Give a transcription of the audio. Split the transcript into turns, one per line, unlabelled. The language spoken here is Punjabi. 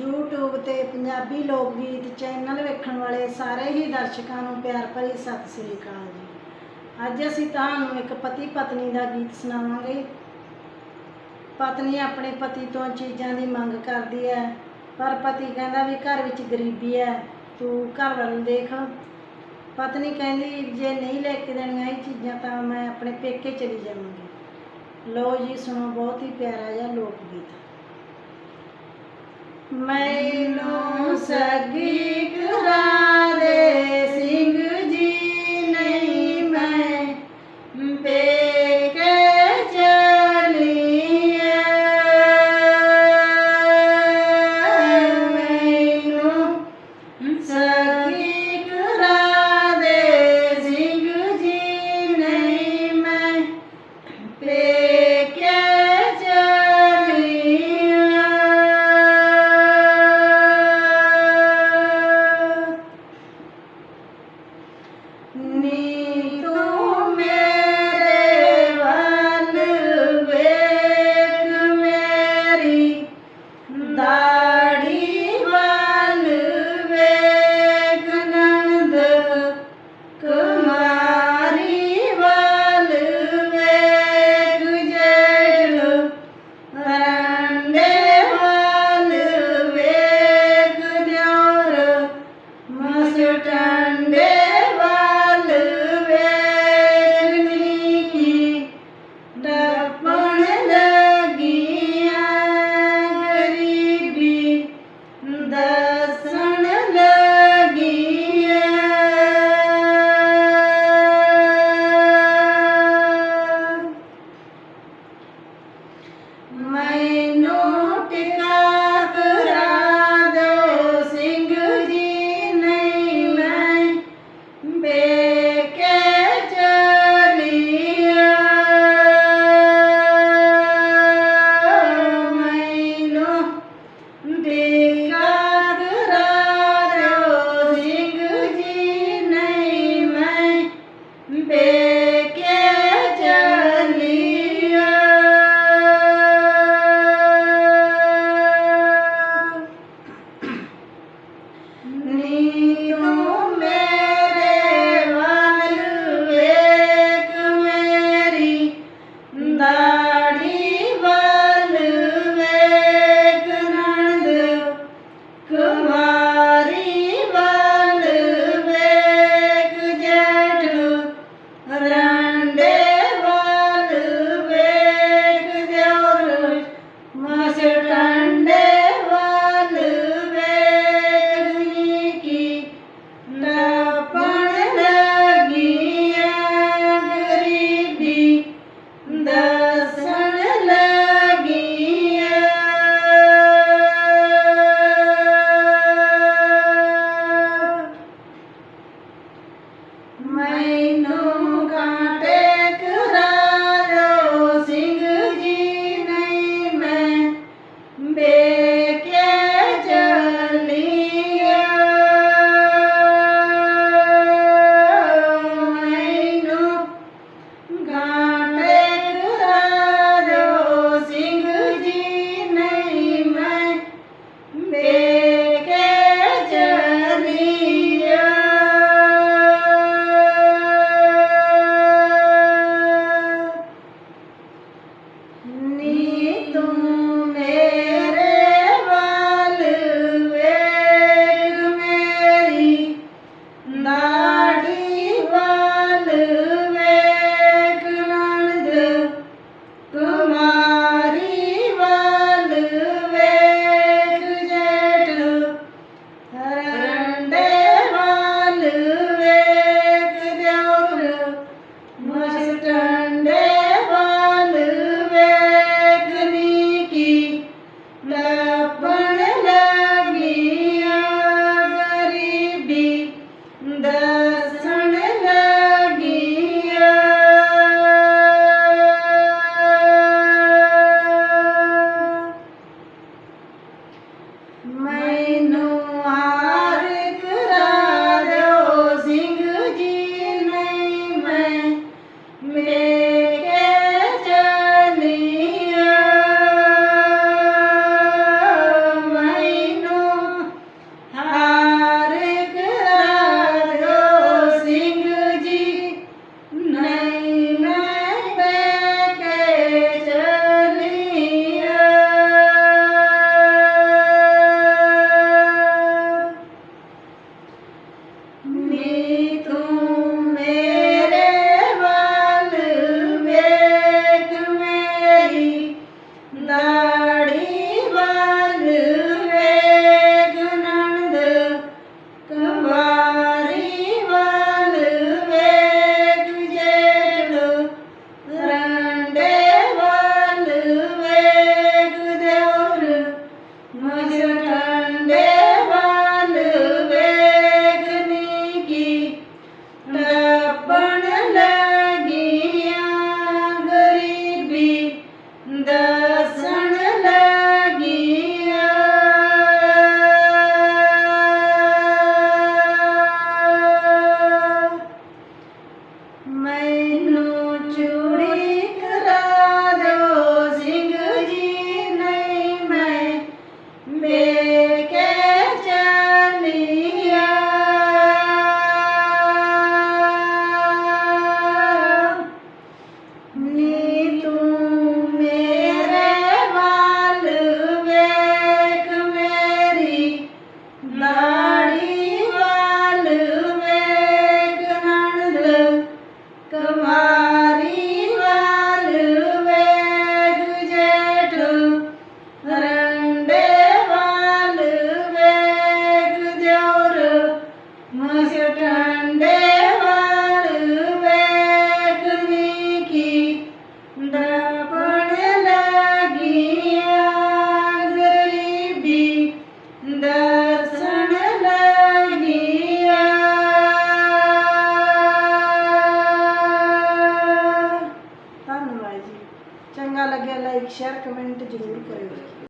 YouTube ਤੇ ਪੰਜਾਬੀ ਲੋਕ ਗੀਤ ਚੈਨਲ ਵੇਖਣ ਵਾਲੇ ਸਾਰੇ ਹੀ ਦਰਸ਼ਕਾਂ ਨੂੰ ਪਿਆਰ ਭਰੀ ਸਤਿ ਸ੍ਰੀ ਅਕਾਲ ਜੀ। ਅੱਜ ਅਸੀਂ ਤੁਹਾਨੂੰ ਇੱਕ ਪਤੀ ਪਤਨੀ ਦਾ ਗੀਤ ਸੁਣਾਵਾਂਗੇ। ਪਤਨੀ ਆਪਣੇ ਪਤੀ ਤੋਂ ਚੀਜ਼ਾਂ ਦੀ ਮੰਗ ਕਰਦੀ ਹੈ, ਪਰ ਪਤੀ ਕਹਿੰਦਾ ਵੀ ਘਰ ਵਿੱਚ ਗਰੀਬੀ ਹੈ, ਤੂੰ ਘਰ ਵੱਲ ਦੇਖ। ਪਤਨੀ ਕਹਿੰਦੀ, ਜੇ ਨਹੀਂ ਲੈ ਕੇ ਦੇਣੀਆਂ ਇਹ ਚੀਜ਼ਾਂ ਤਾਂ ਮੈਂ ਆਪਣੇ ਪੇਕੇ ਚਲੀ ਜਾਵਾਂਗੀ। ਲੋ ਜੀ, ਸੁਣੋ, ਬਹੁਤ ਹੀ ਪਿਆਰਾ ਜਿਹਾ ਲੋਕ ਗੀਤ ਮੈਨੂੰ ਸਗੀ ਕਰਾ ਨੀ ਤੂੰ ਮੇਰੇ ਵੱਲ ਵੇਖ ਮੇਰੀ ਦਾੜੀ ਵੱਲ ਵੇਖ ਨੰਦ ਕੁਮਾਰੀ ਵੱਲ ਵੇਖ ਜੇਲ ਰੰਡੇ ਵੱਲ ਵੇਖ ਦਿਓਰ ਮਸਟੰਡੇ